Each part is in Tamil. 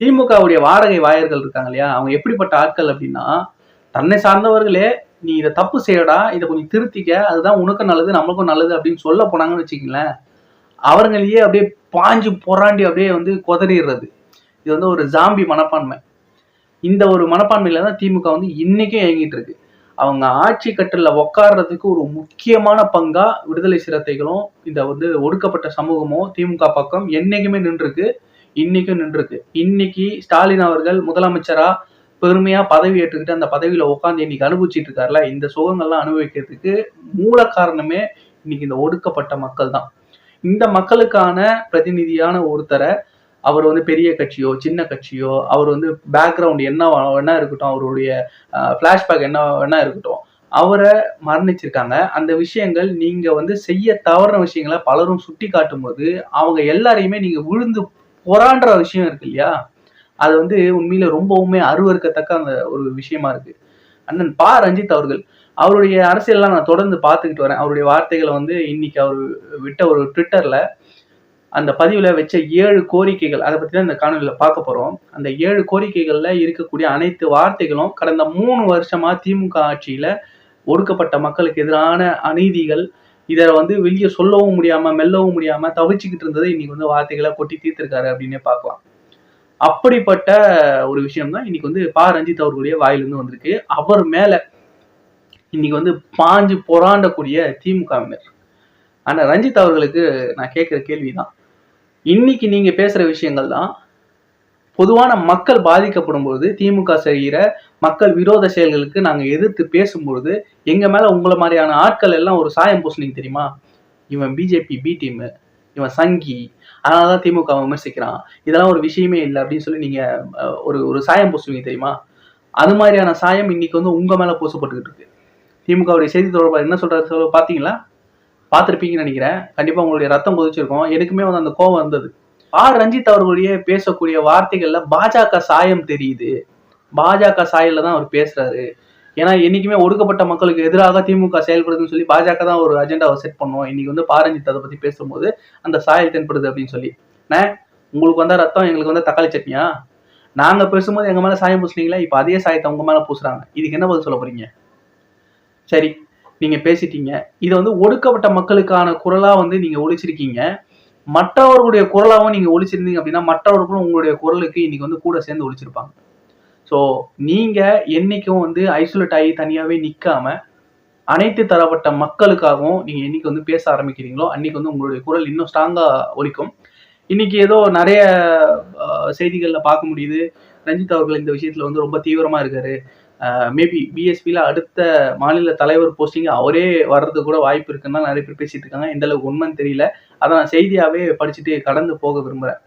திமுகவுடைய வாடகை வாயர்கள் இருக்காங்க இல்லையா? அவங்க எப்படிப்பட்ட ஆட்கள் அப்படின்னா தன்னை சார்ந்தவர்களே நீ இதை தப்பு செய்யடா இதை கொஞ்சம் திருத்திக்க அதுதான் உனக்கும் நல்லது நம்மளுக்கும் நல்லது அப்படின்னு சொல்ல போனாங்கன்னு வச்சுக்கங்களேன். அவர்களையே அப்படியே பாஞ்சு பொறாண்டி அப்படியே வந்து குதறிடுறது. இது வந்து ஒரு ஜாம்பி மனப்பான்மை. இந்த ஒரு மனப்பான்மையில தான் திமுக வந்து இன்னைக்கும் இயங்கிட்டு இருக்கு. அவங்க ஆட்சி கட்டில உட்கார்றதுக்கு ஒரு முக்கியமான பங்கா விடுதலை சிறுத்தைகளும் இந்த வந்து ஒடுக்கப்பட்ட சமூகமும் திமுக பக்கம் என்னைக்குமே நின்றுருக்கு. இன்னைக்கும் நின்றுருக்கு. இன்னைக்கு ஸ்டாலின் அவர்கள் முதலமைச்சரா பெருமையா பதவி ஏற்றுக்கிட்டு அந்த பதவியில உட்காந்து இன்னைக்கு அனுபவிச்சிட்டு இருக்காருல இந்த சுகங்கள்லாம் அனுபவிக்கிறதுக்கு மூல காரணமே இன்னைக்கு இந்த ஒடுக்கப்பட்ட மக்கள் தான். இந்த மக்களுக்கான பிரதிநிதியான ஒருத்தரை அவர் வந்து பெரிய கட்சியோ சின்ன கட்சியோ அவர் வந்து பேக்ரவுண்ட் என்ன வேணா இருக்கட்டும் அவருடைய ஃப்ளாஷ்பேக் என்ன வேணா இருக்கட்டும் அவரை மரணிச்சிருக்காங்க. அந்த விஷயங்கள் நீங்க வந்து செய்ய தவறின விஷயங்களை பலரும் சுட்டி காட்டும் போது அவங்க எல்லாரையுமே நீங்க விழுந்து பொறான்ற விஷயம் இருக்கு இல்லையா? அது வந்து உண்மையில ரொம்பவுமே அருவருக்கத்தக்க அந்த ஒரு விஷயமா இருக்கு. அண்ணன் பா. ரஞ்சித் அவர்கள் அவருடைய அரசியல்லாம் நான் தொடர்ந்து பார்த்துக்கிட்டு வரேன். அவருடைய வார்த்தைகளை வந்து இன்னைக்கு அவர் விட்ட ஒரு ட்விட்டர்ல அந்த பதிவுல வச்ச ஏழு கோரிக்கைகள் அதை பத்தி தான் இந்த காணொலியில பார்க்க போறோம். அந்த ஏழு கோரிக்கைகள்ல இருக்கக்கூடிய அனைத்து வார்த்தைகளும் கடந்த மூணு வருஷமா திமுக ஆட்சியில ஒடுக்கப்பட்ட மக்களுக்கு எதிரான அநீதிகள் இதை வந்து வெளியே சொல்லவும் முடியாம மெல்லவும் முடியாம தவிச்சுக்கிட்டு இருந்ததை இன்னைக்கு வந்து வார்த்தைகளை கொட்டி தீர்த்திருக்காரு அப்படின்னே பார்க்கலாம். அப்படிப்பட்ட ஒரு விஷயம் தான் இன்னைக்கு வந்து பா. ரஞ்சித் அவர்களுடைய வாயிலிருந்து வந்திருக்கு. அவர் மேல இன்னைக்கு வந்து பாஞ்சு பொறாண்டக்கூடிய திமுகவினர் ஆனா ரஞ்சித் அவர்களுக்கு நான் கேட்கிற கேள்விதான். இன்னைக்கு நீங்க பேசுற விஷயங்கள் தான் பொதுவான மக்கள் பாதிக்கப்படும் பொழுது திமுக செய்கிற மக்கள் விரோத செயல்களுக்கு நாங்கள் எதிர்த்து பேசும்பொழுது எங்கள் மேலே உங்களை மாதிரியான ஆட்கள் எல்லாம் ஒரு சாயம் பூசுனீங்க தெரியுமா? இவன் பிஜேபி பி டீமு இவன் சங்கி அதனாலதான் திமுக விமர்சிக்கிறான். இதெல்லாம் ஒரு விஷயமே இல்லை அப்படின்னு சொல்லி நீங்கள் ஒரு ஒரு சாயம் பூசுவீங்க தெரியுமா? அது மாதிரியான சாயம் இன்னைக்கு வந்து உங்கள் மேலே பூசப்பட்டுக்கிட்டு இருக்கு. திமுகவுடைய செய்தி தொடர்பாக என்ன சொல்கிறது சொல்ல பார்த்தீங்களா பார்த்துருப்பீங்கன்னு நினைக்கிறேன். கண்டிப்பாக உங்களுடைய ரத்தம் கொதிச்சிருக்கும். எனக்குமே வந்து அந்த கோவம் வந்தது. ஆர். ரஞ்சித் அவர்களுடைய பேசக்கூடிய வார்த்தைகள்ல பாஜக சாயம் தெரியுது. பாஜக சாயல்ல தான் அவர் பேசுறாரு. ஏன்னா என்னைக்குமே ஒடுக்கப்பட்ட மக்களுக்கு எதிராக திமுக செயல்படுதுன்னு சொல்லி பாஜக தான் ஒரு அஜெண்டாவை செட் பண்ணுவோம் இன்னைக்கு வந்து பாரஞ்சித் அதை பத்தி பேசும்போது அந்த சாயல் தென்படுது அப்படின்னு சொல்லி. நான் உங்களுக்கு வந்தா ரத்தம் எங்களுக்கு வந்து தக்காளி சட்னியா? நாங்க பேசும்போது எங்க மேல சாயம் பூசுனீங்களா? இப்ப அதே சாயத்தை உங்க மேல பூசுறாங்க. இதுக்கு என்ன பதில் சொல்ல போறீங்க? சரி நீங்க பேசிட்டீங்க. இதை வந்து ஒடுக்கப்பட்ட மக்களுக்கான குரலா வந்து நீங்க ஒழிச்சிருக்கீங்க. மற்றவர்களுடைய குரலாகவும் நீங்க ஒழிச்சிருந்தீங்க அப்படின்னா மற்றவர்களும் உங்களுடைய குரலுக்கு இன்னைக்கு வந்து கூட சேர்ந்து ஒழிச்சிருப்பாங்க ஸோ நீங்க என்னைக்கும் வந்து ஐசோலேட் ஆகி தனியாவே நிக்காம அனைத்து தரப்பட்ட மக்களுக்காகவும் நீங்க என்னைக்கு வந்து பேச ஆரம்பிக்கிறீங்களோ அன்னைக்கு வந்து உங்களுடைய குரல் இன்னும் ஸ்ட்ராங்கா ஒழிக்கும் இன்னைக்கு ஏதோ நிறைய அஹ், செய்திகள்ல பார்க்க முடியுது. ரஞ்சித் அவர்கள் இந்த விஷயத்துல வந்து ரொம்ப தீவிரமா இருக்காரு. மேபி பிஎஸ்பியில் அடுத்த மாநில தலைவர் போஸ்டிங் அவரே வர்றது கூட வாய்ப்பு இருக்குன்னு தான் நிறைய பேர் பேசிட்டு இருக்காங்க. எந்த அளவுக்கு உண்மைன்னு தெரியல. அதை நான் செய்தியாவே படிச்சுட்டு கடந்து போக விரும்புறேன்.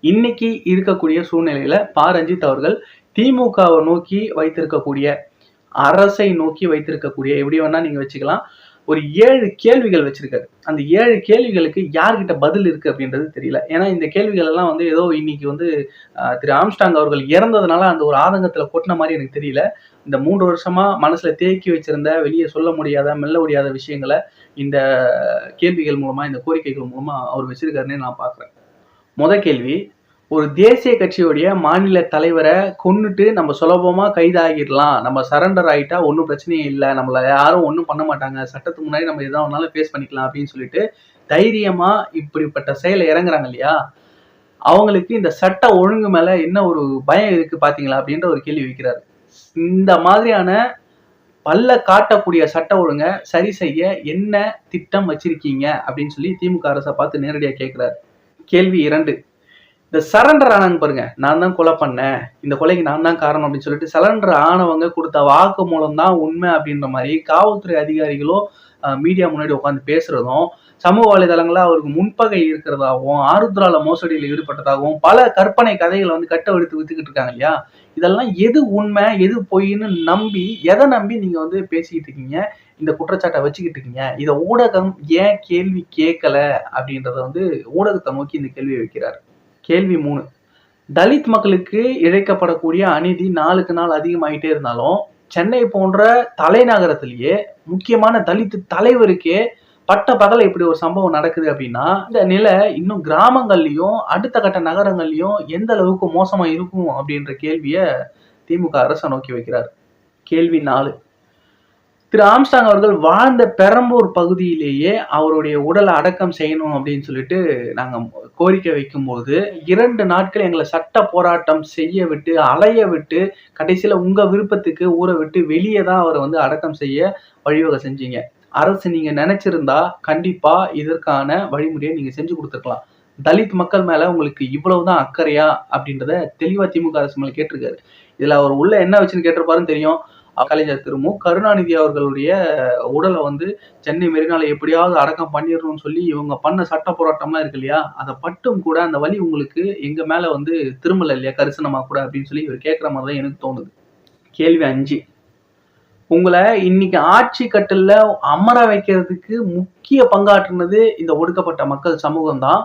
இன்னைக்கு இருக்கக்கூடிய சூழ்நிலையில பா. ரஞ்சித் அவர்கள் திமுகவை நோக்கி வைத்திருக்கக்கூடிய அரசை நோக்கி வைத்திருக்கக்கூடிய எப்படி வேணா நீங்க வச்சுக்கலாம். ஒரு ஏழு கேள்விகள் வச்சிருக்காரு. அந்த ஏழு கேள்விகளுக்கு யார்கிட்ட பதில் இருக்கு அப்படின்றது தெரியல. ஏன்னா இந்த கேள்விகள் எல்லாம் வந்து ஏதோ இன்னைக்கு வந்து திரு ஆம்ஸ்டாங் அவர்கள் இறந்ததுனால அந்த ஒரு ஆதங்கத்துல கொட்டின மாதிரி எனக்கு தெரியல. இந்த மூன்று வருஷமா மனசுல தேக்கி வச்சிருந்த வெளியே சொல்ல முடியாத மெல்ல முடியாத விஷயங்களை இந்த கேள்விகள் மூலமா இந்த கோரிக்கைகள் மூலமா அவர் வச்சிருக்காருன்னு நான் பார்க்குறேன் முத கேள்வி ஒரு தேசிய கட்சியுடைய மாநில தலைவரை கொன்னுட்டு நம்ம சுலபமாக கைதாகிடலாம். நம்ம சரண்டர் ஆகிட்டா ஒன்றும் பிரச்சனையே இல்லை. நம்மளை யாரும் ஒன்றும் பண்ண மாட்டாங்க. சட்டத்துக்கு முன்னாடி நம்ம எதாவது ஒன்றாலும் ஃபேஸ் பண்ணிக்கலாம் அப்படின்னு சொல்லிட்டு தைரியமாக இப்படிப்பட்ட செயலை இறங்குறாங்க இல்லையா? அவங்களுக்கு இந்த சட்ட ஒழுங்கு மேலே என்ன ஒரு பயம் இருக்குது பார்த்தீங்களா அப்படின்ற ஒரு கேள்வி வைக்கிறார். இந்த மாதிரியான பல்ல காட்டக்கூடிய சட்ட ஒழுங்கை சரி செய்ய என்ன திட்டம் வச்சிருக்கீங்க அப்படின்னு சொல்லி திமுக அரசை பார்த்து நேரடியாக கேட்குறாரு கேள்வி இரண்டு. இந்த சரண்டர் ஆனாங்க பாருங்க. நான் தான் கொலை பண்ணேன். இந்த கொலைக்கு நான் தான் காரணம் அப்படின்னு சொல்லிட்டு சரண்டர் ஆனவங்க கொடுத்த வாக்கு மூலம் தான் உண்மை அப்படின்ற மாதிரி காவல்துறை அதிகாரிகளோ மீடியா முன்னாடி உட்காந்து பேசுறதும் சமூக வலைதளங்களில் அவருக்கு முன்பகை இருக்கிறதாகவும் ஆருத்ரால மோசடியில் ஈடுபட்டதாகவும் பல கற்பனை கதைகளை வந்து கட்ட எடுத்து வித்துக்கிட்டு இருக்காங்க இல்லையா? இதெல்லாம் எது உண்மை எது பொய்ன்னு நம்பி எதை நம்பி நீங்க வந்து பேசிக்கிட்டு இருக்கீங்க? இந்த குற்றச்சாட்டை வச்சுக்கிட்டு இருக்கீங்க. இதை ஊடகம் ஏன் கேள்வி கேட்கல அப்படின்றத வந்து ஊடகத்தை நோக்கி இந்த கேள்வியை வைக்கிறார். கேள்வி மூணு. தலித் மக்களுக்கு இழைக்கப்படக்கூடிய அநீதி நாளுக்கு நாள் அதிகமாயிட்டே இருந்தாலும் சென்னை போன்ற தலைநகரத்திலேயே முக்கியமான தலித் தலைவருக்கே பட்ட பகல இப்படி ஒரு சம்பவம் நடக்குது அப்படின்னா இந்த நிலை இன்னும் கிராமங்கள்லயும் அடுத்த கட்ட நகரங்கள்லயும் எந்த அளவுக்கு மோசமா இருக்கும் அப்படின்ற கேள்வியை திமுக அரசை நோக்கி வைக்கிறார். கேள்வி நாலு. திரு ஆம்ஸ்டாங் அவர்கள் வாழ்ந்த பெரம்பூர் பகுதியிலேயே அவருடைய உடலை அடக்கம் செய்யணும் அப்படின்னு சொல்லிட்டு நாங்க கோரிக்கை வைக்கும்போது இரண்டு நாட்கள் எங்களை சட்ட போராட்டம் செய்ய விட்டு அலைய விட்டு கடைசியில் உங்கள் விருப்பத்துக்கு ஊரை விட்டு வெளியே தான் அவரை வந்து அடக்கம் செய்ய வழிவகை செஞ்சீங்க. அரசு நீங்கள் நினச்சிருந்தா கண்டிப்பாக இதற்கான வழிமுறையை நீங்கள் செஞ்சு கொடுத்துருக்கலாம். தலித் மக்கள் மேலே உங்களுக்கு இவ்வளவுதான் அக்கறையா அப்படின்றத தெளிவா திமுக அரசு மேலே கேட்டிருக்காரு. இதில் அவர் உள்ள என்ன வச்சுன்னு கேட்டிருப்பாருன்னு தெரியும். கலைஞர் திரு மு. கருணாநிதி அவர்களுடைய உடலை வந்து சென்னை மெரினால எப்படியாவது அடக்கம் பண்ணிடணும்னு சொல்லி இவங்க பண்ண சட்ட போராட்டம்லாம் இருக்கு இல்லையா? அதை பட்டும் கூட அந்த வழி உங்களுக்கு எங்க மேல வந்து திரும்பல இல்லையா? கரிசனமா கூட அப்படின்னு சொல்லி இவர் கேட்குற மாதிரி தான் எனக்கு தோணுது. கேள்வி அஞ்சு. உங்களை இன்னைக்கு ஆட்சி கட்டில அமர வைக்கிறதுக்கு முக்கிய பங்காற்றுனது இந்த ஒடுக்கப்பட்ட மக்கள் சமூகம் தான்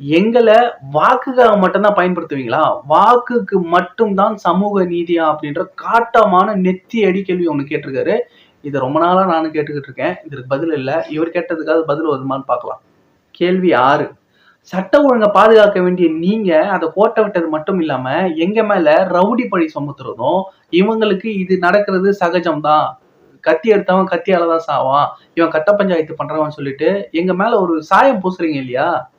எங்களை வாக்குக்காக மட்டும்தான் பயன்படுத்துவீங்களா? வாக்குக்கு மட்டும்தான் சமூக நீதியா அப்படின்ற காட்டமான நெத்தி அடி கேள்வி ஒன்று கேட்டிருக்காரு. இதை ரொம்ப நாளாக நானும் கேட்டுக்கிட்டு இருக்கேன். இதற்கு பதில் இல்லை. இவர் கேட்டதுக்காக பதில் வருமான்னு பார்க்கலாம். கேள்வி ஆறு. சட்ட ஒழுங்கை பாதுகாக்க வேண்டிய நீங்க அதை கோட்டை விட்டது மட்டும் இல்லாம எங்க மேல ரவுடி பழி சுமத்துறதும் இவங்களுக்கு இது நடக்கிறது சகஜம்தான். கத்தி எடுத்தவன் கத்தியால தான் சாவான். இவன் கட்ட பஞ்சாயத்து பண்றவன் சொல்லிட்டு எங்க மேல ஒரு சாயம் பூசுறீங்க இல்லையா?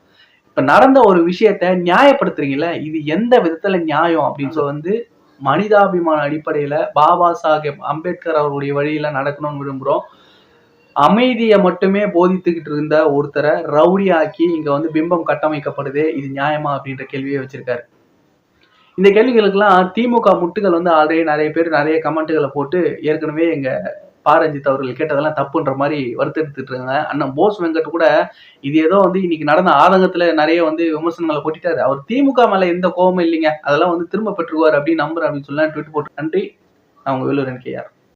இப்ப நடந்த ஒரு விஷயத்த நியாயப்படுத்துறீங்கல்ல? இது எந்த விதத்துல நியாயம் அப்படின்னு சொல்லி வந்து மனிதாபிமான அடிப்படையில பாபா சாஹேப் அம்பேத்கர் அவருடைய வழியில நடக்கணும்னு விரும்புறோம். அமைதியை மட்டுமே போதித்துக்கிட்டு இருந்த ஒருத்தரை ரவுடி ஆக்கி இங்க வந்து பிம்பம் கட்டமைக்கப்படுது இது நியாயமா அப்படின்ற கேள்வியை வச்சிருக்காரு. இந்த கேள்விகளுக்கெல்லாம் திமுக முட்டுகள் வந்து ஆல்ரெடி நிறைய பேர் நிறைய கமெண்ட்டுகளை போட்டு ஏற்கனவே எங்க பாரஞ்சித் அவர்கள் கேட்டதெல்லாம் தப்புன்ற மாதிரி வருத்தெடுத்துட்டு இருக்காங்க அண்ணன் போஸ் வெங்கட் கூட இது ஏதோ வந்து இன்னைக்கு நடந்த ஆதங்கத்துல நிறைய வந்து விமர்சனங்களை கொட்டிட்டாரு. அவர் திமுக மேல எந்த கோபமும் இல்லைங்க. அதெல்லாம் வந்து திரும்ப பெற்றுக்குவார் அப்படின்னு நம்புறேன் அப்படின்னு சொல்லலாம். ட்விட் போட்டு நன்றி. நான் உங்க வேலூர் என்கேஆர்